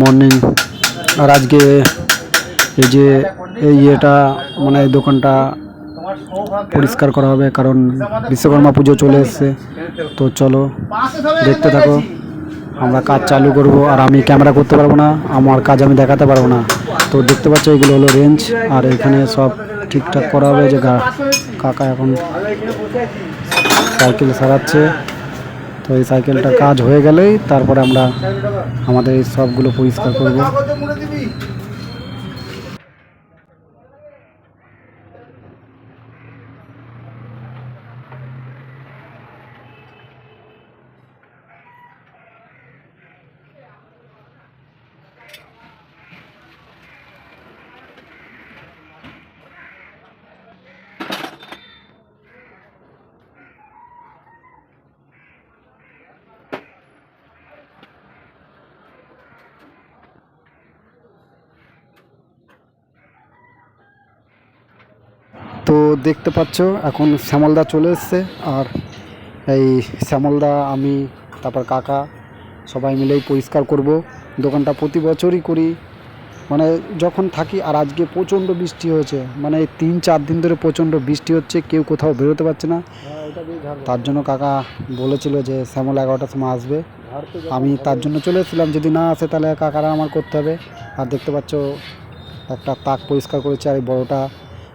Morning আর আজকে এই যে এই ইয়েটা মানে এই দোকানটা পরিষ্কার করা হবে, কারণ বিশ্বকর্মা পুজো চলে এসছে। তো চলো, দেখতে থাকো। আমরা কাজ চালু করব, আর আমি ক্যামেরা করতে পারব না, আমার কাজ আমি দেখাতে পারব না। তো দেখতে পাচ্ছ, এগুলো হলো রেঞ্জ আর এখানে সব ঠিকঠাক করা হবে যে কাকা এখন সাইকেল সারাচ্ছে। তো এই সাইকেলটা কাজ হয়ে গেলেই তারপরে আমরা আমাদের এই সবগুলো পরিষ্কার করব। তো দেখতে পাচ্ছ, এখন শ্যামলদা চলে এসছে। আর এই শ্যামলদা, আমি, তারপর কাকা, সবাই মিলেই পরিষ্কার করব। দোকানটা প্রতি বছরই করি। মানে যখন থাকি, আর আজকে প্রচণ্ড বৃষ্টি হয়েছে। মানে তিন চার দিন ধরে প্রচণ্ড বৃষ্টি হচ্ছে, কেউ কোথাও বেরোতে পারছে না। তার জন্য কাকা বলেছিল যে, শ্যামল এগারোটার সময় আসবে। আমি তার জন্য চলে এসেছিলাম। যদি না আসে, তাহলে কাকারা আমার করতে হবে। আর দেখতে পাচ্ছ, একটা তাক পরিষ্কার করেছে, আর এই বড়োটা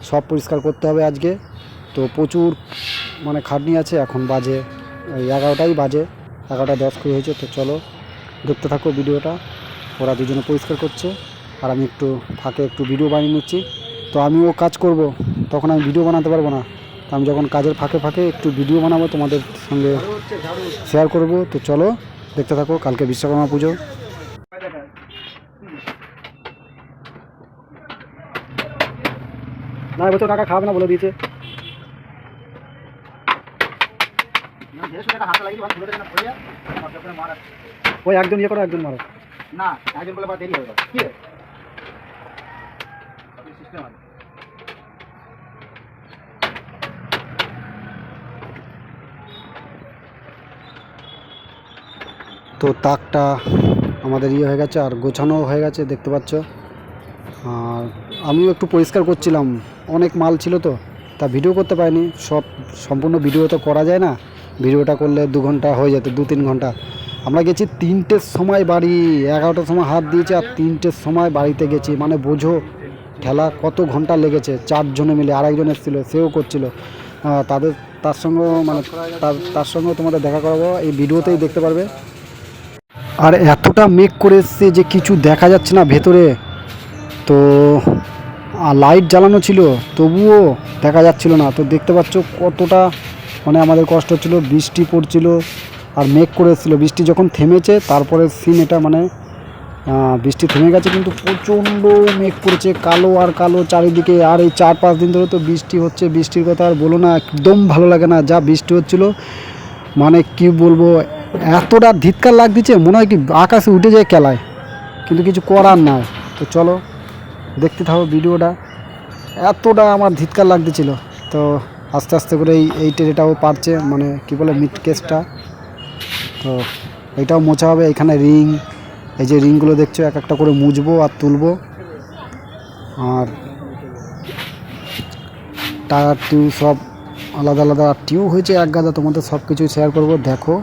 সব পরিষ্কার করতে হবে আজকে। তো প্রচুর মানে খাটনি আছে, এখন বাজে এগারোটাই বাজে, এগারোটা দশ করে হয়েছে, তো চলো দেখতে থাকো ভিডিওটা। ওরা দুজনে পরিষ্কার করছে, আর আমি একটু ফাঁকে একটু ভিডিও বানিয়ে নিচ্ছি। তো আমিও কাজ করব, তখন আমি ভিডিও বানাতে পারব না। তো আমি যখন কাজের ফাঁকে ফাঁকে একটু ভিডিও বানাবো, তোমাদের সঙ্গে শেয়ার করব। তো চলো দেখতে থাকো, কালকে বিশ্বকর্মা পুজো। না এবছর টাকা খাবে না বলে দিয়েছে। ওই একজন ইয়ে করো একজন মারো। না একজন বলে বা দেরি হয়ে গেল কি সিস্টেম আছে তো তাকটা আমাদের ইয়ে হয়ে গেছে আর গোছানো হয়ে গেছে দেখতে পাচ্ছ। আর আমিও একটু পরিষ্কার করছিলাম। অনেক মাল ছিল তো, তা ভিডিও করতে পারিনি। সব সম্পূর্ণ ভিডিও তো করা যায় না। ভিডিওটা করলে দু ঘণ্টা হয়ে যেত, দু তিন ঘণ্টা। আমরা গেছি তিনটের সময় বাড়ি, এগারোটার সময় হাত দিয়েছি আর তিনটের সময় বাড়িতে গেছি। মানে বোঝো, ঠেলা কত ঘণ্টা লেগেছে। চারজনে মিলে, আরেকজন এসেছিল, সেও করছিল। তাদের, তার সঙ্গেও মানে তার তার সঙ্গেও তোমাদের দেখা করাবো। এই ভিডিওতেই দেখতে পারবে। আর এতটা মেঘ করে এসছে যে কিছু দেখা যাচ্ছে না ভেতরে। তো লাইট জ্বালানো ছিল, তবুও দেখা যাচ্ছিল না। তো দেখতে পাচ্ছ কতটা মানে আমাদের কষ্ট হচ্ছিল, বৃষ্টি পড়ছিল আর মেঘ করে এসেছিল। বৃষ্টি যখন থেমেছে, তারপরে সিন এটা মানে বৃষ্টি থেমে গেছে, কিন্তু প্রচণ্ড মেঘ করেছে, কালো আর কালো চারিদিকে। আর এই চার পাঁচ দিন ধরে তো বৃষ্টি হচ্ছে, বৃষ্টির কথা আর বলো না, একদম ভালো লাগে না। যা বৃষ্টি হচ্ছিল মানে কি বলব, এতটা ধিৎকার লাগ দিচ্ছে মনে হয় কি আকাশে উঠে যায় কেলায়, কিন্তু কিছু করার নাই। তো চলো দেখতে থাকো ভিডিওটা। এতটা আমার ধিৎকার লাগতেছিল। তো আস্তে আস্তে করে এই এই টেরেটাও পারছে মানে কি বলে মিড কেসটা তো এইটাও মোছা হবে, এখানে রিং। এই যে রিংগুলো দেখছ, এক একটা করে মুছবো আর তুলবো। আর টায়ার টিউ সব আলাদা আলাদা। টিউ হয়েছে এক গাদা, তোমাদের সব কিছু শেয়ার করব। দেখো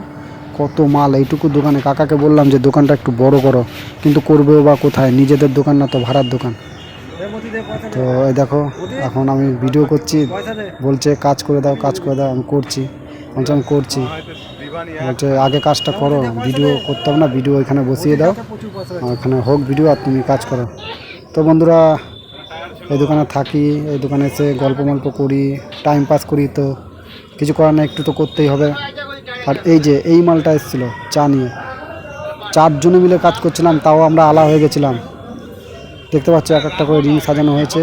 কত মাল, এইটুকু দোকানে। কাকাকে বললাম যে, দোকানটা একটু বড় করো। কিন্তু করবেও বা কোথায়? নিজেদের দোকান না তো ভাড়ার দোকান। তো এই দেখো এখন আমি ভিডিও করছি। বলছে কাজ করে দাও কাজ করে দাও আমি করছি বলছে আমি করছি বলছে আগে কাজটা করো ভিডিও করতে হবে না ভিডিও এখানে বসিয়ে দাও। এখানে হোক ভিডিও আর তুমি কাজ করো। তো বন্ধুরা এই দোকানে থাকি এই দোকানে এসে গল্প মল্প করি টাইম পাস করি তো কিছু করার না একটু তো করতেই হবে। আর এই যে এই মালটা এসেছিল চা নিয়ে। চারজনে মিলে কাজ করছিলাম তাও আমরা আলা হয়ে গেছিলাম। দেখতে পাচ্ছ, এক একটা করে রিং সাজানো হয়েছে।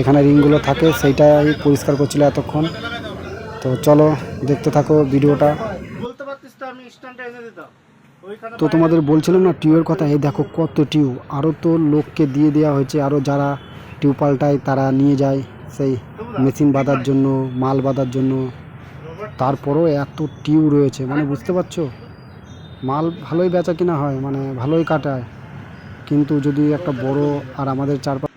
এখানে রিংগুলো থাকে, সেইটাই পরিষ্কার করছিল এতক্ষণ। তো চলো, দেখতে থাকো ভিডিওটা। তো তোমাদের বলছিলাম না টিউবের কথা, এই দেখো কত টিউ। আরও তো লোককে দিয়ে দেওয়া হয়েছে আরও যারা টিউ পাল্টায় তারা নিয়ে যায় সেই মেশিন বাঁধার জন্য, মাল বাঁধার জন্য। তারপরেও এত টিউ রয়েছে মানে বুঝতে পারছ? মাল ভালোই বেচা কিনা হয় মানে ভালোই কাটায়। কিন্তু যদি একটা বড় আর আমাদের চারপাশ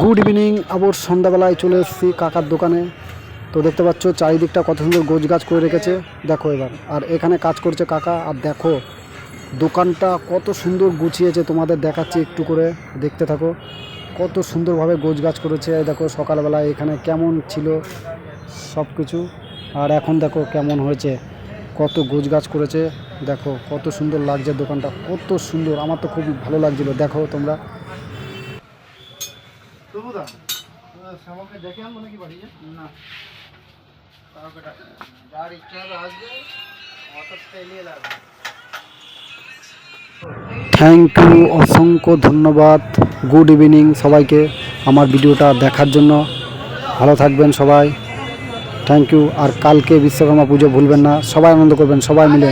গুড ইভিনিং আবার সন্ধ্যাবেলায় চলে এসেছি কাকার দোকানে। তো দেখতে পাচ্ছ, চারিদিকটা কত সুন্দর গোছ গাছ করে রেখেছে। দেখো এবার, আর এখানে কাজ করছে কাকা, আর দেখো, দোকানটা কত সুন্দর গুছিয়েছে, তোমাদের দেখাচ্ছি একটু করে, দেখতে থাকো। কত সুন্দরভাবে গোছ গাছ করেছে দেখো সকালবেলায় এখানে কেমন ছিল সব কিছু আর এখন দেখো কেমন হয়েছে, কত গোছ গাছ করেছে। দেখো কত সুন্দর লাগছে দোকানটা কত সুন্দর আমার তো খুব ভালো লাগছিল। দেখো তোমরা। থ্যাংক ইউ অসংখ্য ধন্যবাদ। গুড ইভিনিং সবাইকে আমার ভিডিওটা দেখার জন্য। ভালো থাকবেন সবাই। থ্যাংক ইউ আর কালকে বিশ্বকর্মা পুজো ভুলবেন না। সবাই আনন্দ করবেন সবাই মিলে।